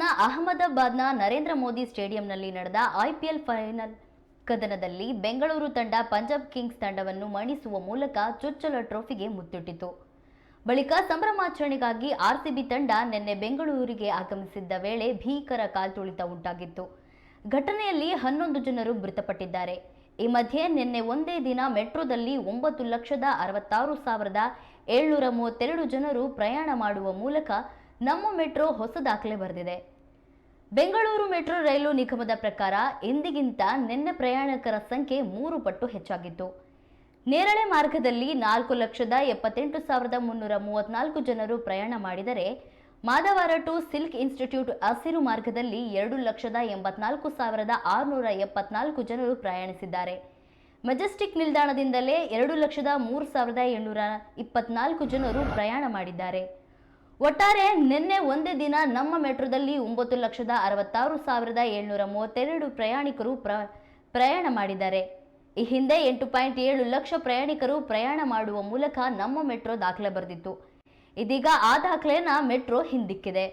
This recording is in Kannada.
ಗುಜರಾತ್ನ ಅಹಮದಾಬಾದ್ನ ನರೇಂದ್ರ ಮೋದಿ ಸ್ಟೇಡಿಯಂನಲ್ಲಿ ನಡೆದ ಐಪಿಎಲ್ ಫೈನಲ್ ಕದನದಲ್ಲಿ ಬೆಂಗಳೂರು ತಂಡ ಪಂಜಾಬ್ ಕಿಂಗ್ಸ್ ತಂಡವನ್ನು ಮಣಿಸುವ ಮೂಲಕ ಚೊಚ್ಚಲ ಟ್ರೋಫಿಗೆ ಮುತ್ತಿಟ್ಟಿತು. ಬಳಿಕ ಸಂಭ್ರಮಾಚರಣೆಗಾಗಿ ಆರ್ಸಿಬಿ ತಂಡ ನಿನ್ನೆ ಬೆಂಗಳೂರಿಗೆ ಆಗಮಿಸಿದ್ದ ವೇಳೆ ಭೀಕರ ಕಾಲ್ತುಳಿತ ಉಂಟಾಗಿತ್ತು. ಘಟನೆಯಲ್ಲಿ ಹನ್ನೊಂದು ಜನರು ಮೃತಪಟ್ಟಿದ್ದಾರೆ. ಈ ಮಧ್ಯೆ ನಿನ್ನೆ ಒಂದೇ ದಿನ ಮೆಟ್ರೋದಲ್ಲಿ ಒಂಬತ್ತು ಲಕ್ಷದ ಅರವತ್ತಾರು ಸಾವಿರದ ಏಳ್ನೂರ ಮೂವತ್ತೆರಡು ಜನರು ಪ್ರಯಾಣ ಮಾಡುವ ಮೂಲಕ ನಮ್ಮ ಮೆಟ್ರೋ ಹೊಸ ದಾಖಲೆ ಬರೆದಿದೆ. ಬೆಂಗಳೂರು ಮೆಟ್ರೋ ರೈಲು ನಿಗಮದ ಪ್ರಕಾರ ಎಂದಿಗಿಂತ ನಿನ್ನೆ ಪ್ರಯಾಣಿಕರ ಸಂಖ್ಯೆ ಮೂರು ಪಟ್ಟು ಹೆಚ್ಚಾಗಿತ್ತು. ನೇರಳೆ ಮಾರ್ಗದಲ್ಲಿ ನಾಲ್ಕು ಲಕ್ಷದ ಎಪ್ಪತ್ತೆಂಟು ಸಾವಿರದ ಮುನ್ನೂರ ಮೂವತ್ನಾಲ್ಕು ಜನರು ಪ್ರಯಾಣ ಮಾಡಿದರೆ, ಮಾದವಾರ ಟು ಸಿಲ್ಕ್ ಇನ್ಸ್ಟಿಟ್ಯೂಟ್ ಹಸಿರು ಮಾರ್ಗದಲ್ಲಿ ಎರಡು ಲಕ್ಷದ ಎಂಬತ್ನಾಲ್ಕು ಸಾವಿರದ ಆರುನೂರ ಎಪ್ಪತ್ನಾಲ್ಕು ಜನರು ಪ್ರಯಾಣಿಸಿದ್ದಾರೆ. ಮೆಜೆಸ್ಟಿಕ್ ನಿಲ್ದಾಣದಿಂದಲೇ ಎರಡು ಲಕ್ಷದ ಮೂರು ಸಾವಿರದ ಏಳ್ನೂರ ಇಪ್ಪತ್ನಾಲ್ಕು ಜನರು ಪ್ರಯಾಣ ಮಾಡಿದ್ದಾರೆ. ಒಟ್ಟಾರೆ ನಿನ್ನೆ ಒಂದೇ ದಿನ ನಮ್ಮ ಮೆಟ್ರೋದಲ್ಲಿ ಒಂಬತ್ತು ಲಕ್ಷದ ಅರವತ್ತಾರು ಸಾವಿರದ ಏಳ್ನೂರ ಮೂವತ್ತೆರಡು ಪ್ರಯಾಣಿಕರು ಪ್ರ, ಪ್ರಯಾಣ ಮಾಡಿದ್ದಾರೆ. ಈ ಹಿಂದೆ ಎಂಟು ಪಾಯಿಂಟ್ ಏಳು ಲಕ್ಷ ಪ್ರಯಾಣಿಕರು ಪ್ರಯಾಣ ಮಾಡುವ ಮೂಲಕ ನಮ್ಮ ಮೆಟ್ರೋ ದಾಖಲೆ ಬರೆದಿತ್ತು. ಇದೀಗ ಆ ದಾಖಲೆಯನ್ನು ಮೆಟ್ರೋ ಹಿಂದಿಕ್ಕಿದೆ.